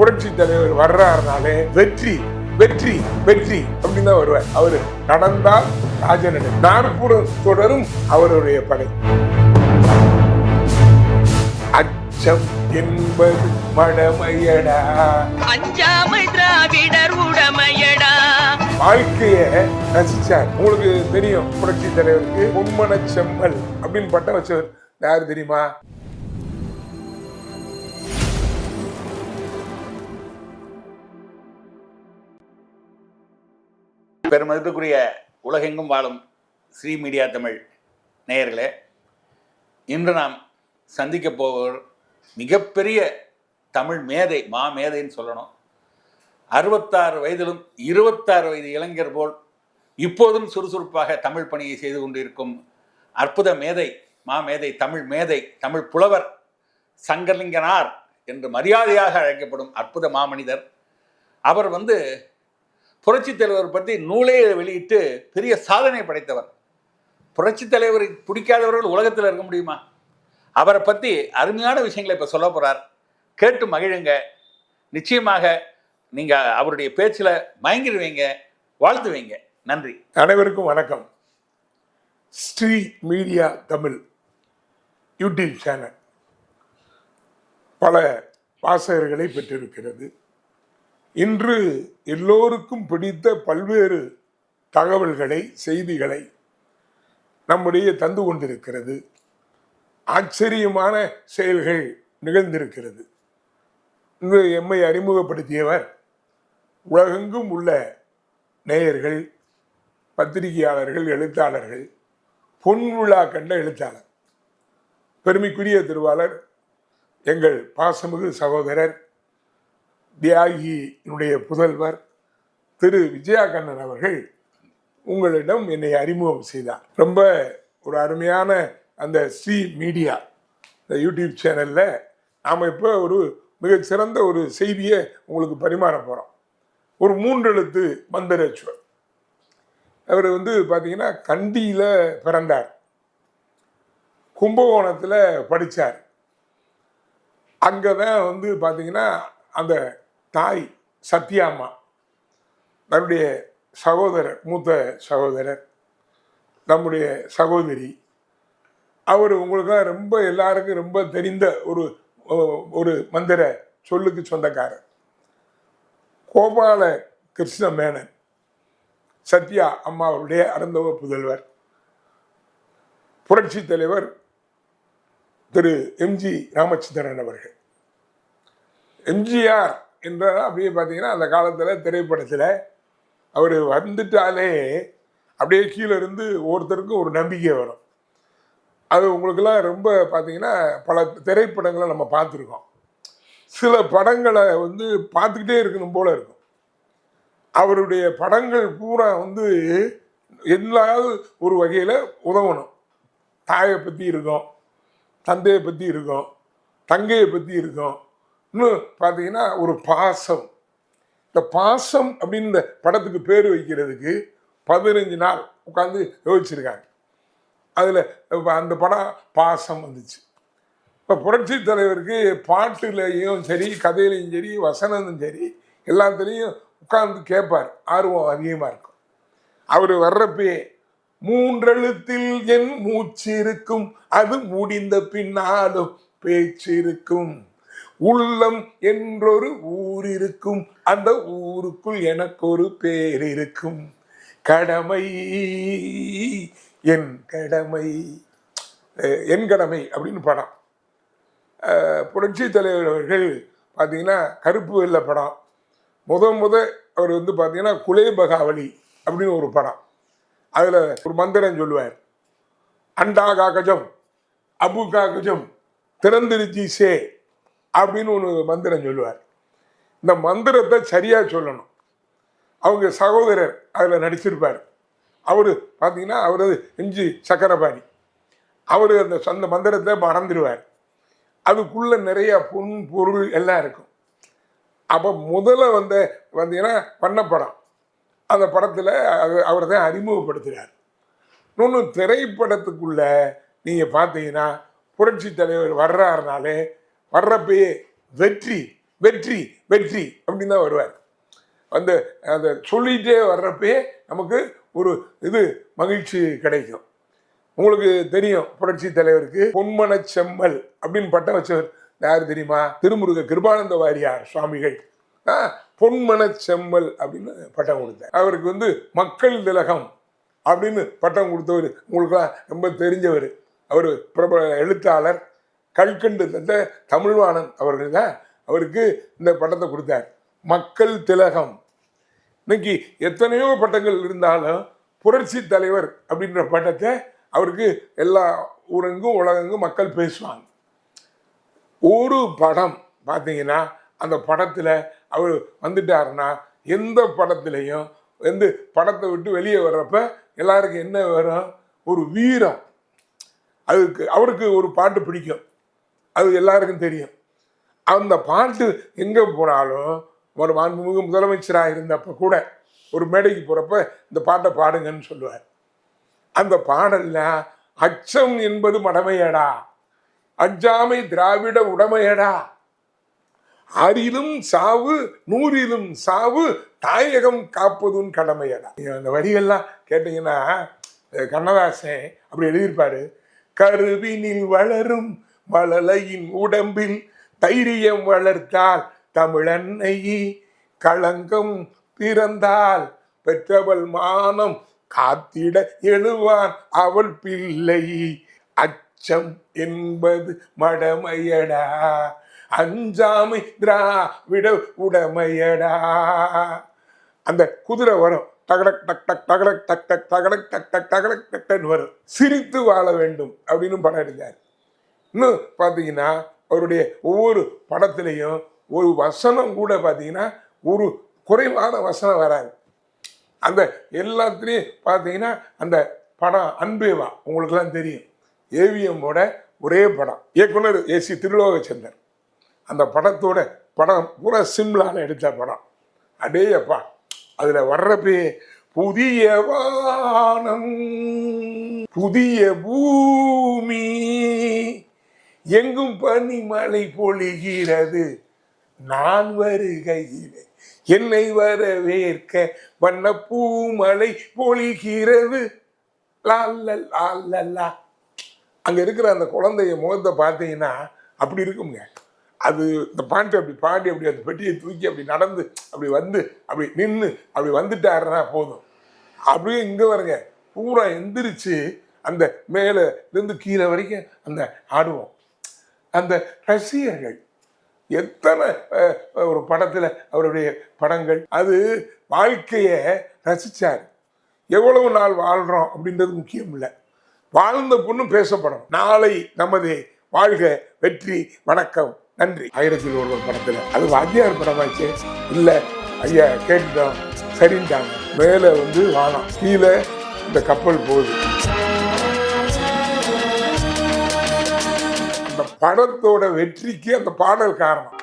புரட்சி தலைவர் வர்றாருனாலே வெற்றி வெற்றி வெற்றி அப்படின்னு தான் வருவார். அவரு நடந்தால் ராஜனடை நாற்புறம் தொடரும் அவருடைய படை. அச்சம் என்பது மடமையடா. அஞ்சாமை திராவிடர் உடமையடா. வாழ்க்கைய ரசிச்சார். உங்களுக்கு தெரியும் புரட்சி தலைவருக்கு பொம்மன செம்மல் அப்படின்னு பட்டம் வச்சவர் யார் தெரியுமா? பெருமதிப்புக்குரிய உலகெங்கும் வாழும் ஸ்ரீ மீடியா தமிழ் நேயர்களே இன்று நாம் சந்திக்க போவர் மிகப்பெரிய தமிழ் மேதை மா மேதைன்னு சொல்லணும். அறுபத்தாறு வயதிலும் இருபத்தாறு வயது இளைஞர் போல் இப்போதும் சுறுசுறுப்பாக தமிழ் பணியை செய்து கொண்டிருக்கும் அற்புத மேதை மா மேதை தமிழ் மேதை தமிழ் புலவர் சங்கலிங்கனார் என்று மரியாதையாக அழைக்கப்படும் அற்புத மாமனிதர். அவர் வந்து புரட்சித் தலைவர் பற்றி நூலே வெளியிட்டு பெரிய சாதனை படைத்தவர். புரட்சி தலைவரை பிடிக்காதவர்கள் உலகத்தில் இருக்க முடியுமா? அவரை பற்றி அருமையான விஷயங்களை இப்போ சொல்ல போகிறார் கேட்டு மகிழுங்க. நிச்சயமாக நீங்கள் அவருடைய பேச்சில் மயங்கிடுவீங்க வாழ்த்துவீங்க. நன்றி. அனைவருக்கும் வணக்கம். Sri media Tamil YouTube channel பல வாசகர்களை பெற்றிருக்கிறது. இன்று எல்லோருக்கும் பிடித்த பல்வேறு தகவல்களை செய்திகளை நம்முடைய தந்து கொண்டிருக்கிறது. ஆச்சரியமான செயல்கள் நிகழ்ந்திருக்கிறது. இங்கு எம்மை அறிமுகப்படுத்தியவர் உலகெங்கும் உள்ள நேயர்கள் பத்திரிகையாளர்கள் எழுத்தாளர்கள் பொன் விழா கண்ட எழுத்தாளர் பெருமைக்குரிய திருவாளர் எங்கள் பாசமிகு சகோதரர் தியாகியினுடைய புதல்வர் திரு விஜயாகண்ணன் அவர்கள் உங்களிடம் என்னை அறிமுகம் செய்தார். ரொம்ப ஒரு அருமையான அந்த ஸ்ரீ மீடியா இந்த யூடியூப் சேனலில் நாம் இப்போ ஒரு மிகச்சிறந்த ஒரு செய்தியை உங்களுக்கு பரிமாற போகிறோம் ஒரு மூன்றெழுத்து மந்தரேஸ்வர் அவர் வந்து பார்த்தீங்கன்னா கண்டியில் பிறந்தார். கும்பகோணத்தில் படித்தார் அங்கே தான் வந்து பார்த்தீங்கன்னா அந்த தாய் சத்யாம்மா நம்முடைய சகோதரர் மூத்த சகோதரர் நம்முடைய சகோதரி அவர் உங்களுக்காக ரொம்ப எல்லாருக்கும் ரொம்ப தெரிந்த ஒரு ஒரு மந்திர சொல்லுக்கு சொந்தக்காரர். கோபால கிருஷ்ண மேனன் சத்யா அம்மா அவருடைய அறந்தவ புதல்வர். புரட்சி தலைவர் திரு எம்ஜி ராமச்சந்திரன் அவர்கள். எம்ஜிஆர் என்ற அப்படியே பார்த்தீங்கன்னா அந்த காலத்தில் திரைப்படத்தில் அவர் வந்துட்டாலே அப்படியே கீழே இருந்து ஒருத்தருக்கும் ஒரு நம்பிக்கை வரும். அது உங்களுக்கெல்லாம் ரொம்ப பார்த்தீங்கன்னா பல திரைப்படங்களை நம்ம பார்த்துருக்கோம். சில படங்களை வந்து பார்த்துக்கிட்டே இருக்கணும் போல இருக்கும். அவருடைய படங்கள் பூரா வந்து எல்லாவது ஒரு வகையில் உதவணும். தாயை பற்றி இருக்கும் தந்தையை பற்றி இருக்கும் தங்கையை பற்றி இருக்கும். இன்னும் பார்த்தீங்கன்னா ஒரு பாசம். இந்த பாசம் அப்படின்னு இந்த படத்துக்கு பேர் வைக்கிறதுக்கு பதினஞ்சு நாள் உட்காந்து யோசிச்சிருக்காங்க. அதில் அந்த படம் பாசம் வந்துச்சு. இப்போ புரட்சி தலைவருக்கு பாட்டுலையும் சரி கதையிலையும் சரி வசனமும் சரி எல்லாத்துலேயும் உட்கார்ந்து கேட்பார். ஆர்வம் அதிகமாக இருக்கும். அவர் வர்றப்பே மூன்றெழுத்தில் என் மூச்சு இருக்கும் அது முடிந்த பின்னாலும் பேச்சு இருக்கும் உள்ளம் என்றொரு ஊர் இருக்கும் அந்த ஊருக்குள் எனக்கு ஒரு பேர் இருக்கும் கடமை. என் கடமை. என் கடமை அப்படின்னு படம். புரட்சி தலைவர் அவர்கள் பார்த்தீங்கன்னா கருப்பு வெள்ளை படம். முத முத அவர் வந்து பார்த்தீங்கன்னா குலேபகாவலி அப்படின்னு ஒரு படம். அதில் ஒரு மந்திரம் சொல்லுவார். அண்டா காகஜம் அபு காகஜம் திறந்திருச்சி சே. அப்படின்னு ஒரு மந்திரம் சொல்லுவார். இந்த மந்திரத்தை சரியாக சொல்லணும். அவங்க சகோதரர் அதில் நடிச்சிருப்பார். அவர் பார்த்தீங்கன்னா அவரது எஞ்சி சக்கரபாணி. அவர் அந்த சொந்த மந்திரத்தை மறந்துடுவார். அதுக்குள்ளே நிறைய பொன் பொருள் எல்லாம் இருக்கும். அப்போ முதல்ல வந்த வந்தீங்கன்னா பண்ண படம் அந்த படத்தில் அவர் தான் அறிமுகப்படுத்துகிறார் இன்னொன்று திரைப்படத்துக்குள்ள நீங்கள் பார்த்தீங்கன்னா புரட்சி தலைவர் வர்றாருனாலே வர்றப்பயே வெற்றி வெற்றி வெற்றி அப்படின்னு தான் வருவார். வந்து அதை சொல்லிகிட்டே வர்றப்பயே நமக்கு ஒரு இது மகிழ்ச்சி கிடைக்கும். உங்களுக்கு தெரியும் புரட்சி தலைவருக்கு பொன்மன செம்மல் அப்படின்னு பட்டம் வச்சவர் யார் தெரியுமா? திருமுருக கிருபானந்த வாரியார் சுவாமிகள். ஆ, பொன்மன செம்மல் அப்படின்னு பட்டம் கொடுத்தார். அவருக்கு வந்து மக்கள் திலகம் அப்படின்னு பட்டம் கொடுத்தவர் உங்களுக்குலாம் ரொம்ப தெரிஞ்சவர். அவர் பிரபல எழுத்தாளர் கல்கண்டு தந்த தமிழ்வாணன் அவர்கள் தான் அவருக்கு இந்த பட்டத்தை கொடுத்தார். மக்கள் திலகம். இன்னைக்கு எத்தனையோ பட்டங்கள் இருந்தாலும் புரட்சி தலைவர் அப்படின்ற பட்டத்தை அவருக்கு எல்லா ஊரெங்கும் உலகெங்கும் மக்கள் பேசுவாங்க. ஒரு படம் பார்த்தீங்கன்னா அந்த படத்தில் அவர் வந்துட்டாருன்னா எந்த படத்துலையும் வந்து படத்தை விட்டு வெளியே வர்றப்ப எல்லாருக்கும் என்ன வரும்? ஒரு வீரம். அதுக்கு அவருக்கு ஒரு பாட்டு பிடிக்கும். அது எல்லாருக்கும் தெரியும். அந்த பாட்டு எங்கே போனாலும் ஒரு மாண்புமிகு முதலமைச்சராக இருந்தப்ப கூட ஒரு மேடைக்கு போகிறப்ப இந்த பாட்டை பாடுங்கன்னு சொல்லுவார். அந்த பாடல்ல அச்சம் என்பது மடமையடா அஞ்சாமை திராவிட உடமையடா ஆறிலும் சாவு நூறிலும் சாவு தாயகம் காப்பதும் கடமையடா. அந்த வரிகள்லாம் கேட்டீங்கன்னா கண்ணதாசன் அப்படி எழுதியிருப்பாரு கருவினில் வளரும் வளலையின் உடம்பில் தைரியம் வளர்த்தால் தமிழன்னை களங்கம் பிறந்தால் பெற்றவள் மானம் காத்திட எழுவான் அவள் பிள்ளை. அச்சம் என்பது மடமையடா. அஞ்சாமை திராவிட உடமையடா. அந்த குதிரை வரும். டகடக் டக் டக் டகடக் டக் டக் டகடக் டக் டக் டகடக் டக் வரும். சிரித்து வாழ வேண்டும் அப்படின்னு படம் எடுத்தார். இன்னும் பார்த்தீங்கன்னா அவருடைய ஒவ்வொரு படத்துலையும் ஒரு வசனம் கூட பார்த்தீங்கன்னா ஒரு குறைவான வசனம் வராது. அந்த எல்லாத்துலேயும் பார்த்தீங்கன்னா அந்த படம் அன்பேவா உங்களுக்குலாம் தெரியும். ஏவிஎம்மோட ஒரே படம். இயக்குனர் ஏசி திருலோகச்சந்தர். அந்த படத்தோட படம் பூரா சிம்லான எடுத்த படம். அடே அப்பா அதில் வர்றப்பே புதிய வானம் புதிய பூமி எங்கும் பனிமழை பொழிகிறது. நான் வருகையிலே என்னை வரவேற்க வண்ண பூமலை பொழிகிறது. லால்லா அங்க இருக்கிற அந்த குழந்தைய முகத்தை பார்த்தீங்கன்னா அப்படி இருக்குங்க. அது இந்த பாட்டு அப்படி பாடி அப்படி அந்த பெட்டியை தூக்கி அப்படி நடந்து அப்படி வந்து அப்படி நின்று அப்படி வந்துட்டாருன்னா போதும். அப்படியே இங்கே வருங்க. பூரா எந்திரிச்சு அந்த மேலே இருந்து கீழே வரைக்கும் அந்த ஆடுவோம். அந்த ரசிகர்கள். எத்தனை ஒரு படத்தில் அவருடைய படங்கள். அது வாழ்க்கையை ரசிச்சார். எவ்வளவு நாள் வாழ்கிறோம் அப்படின்றது முக்கியம் இல்லை. வாழ்ந்த பொண்ணும் பேசப்படும். நாளை நமது வாழ்க வெற்றி வணக்கம். நன்றி. ஆயிரத்தி ஒருவர் படத்தில். அது வாத்தியார் படமாச்சு. இல்லை ஐயா கேட்டுட்டோம் சரின்ட்டாங்க. மேலே வந்து வானம். கீழே இந்த கப்பல் போகுது. படத்தோட வெற்றிக்கு அந்த பாடல் காரணம்.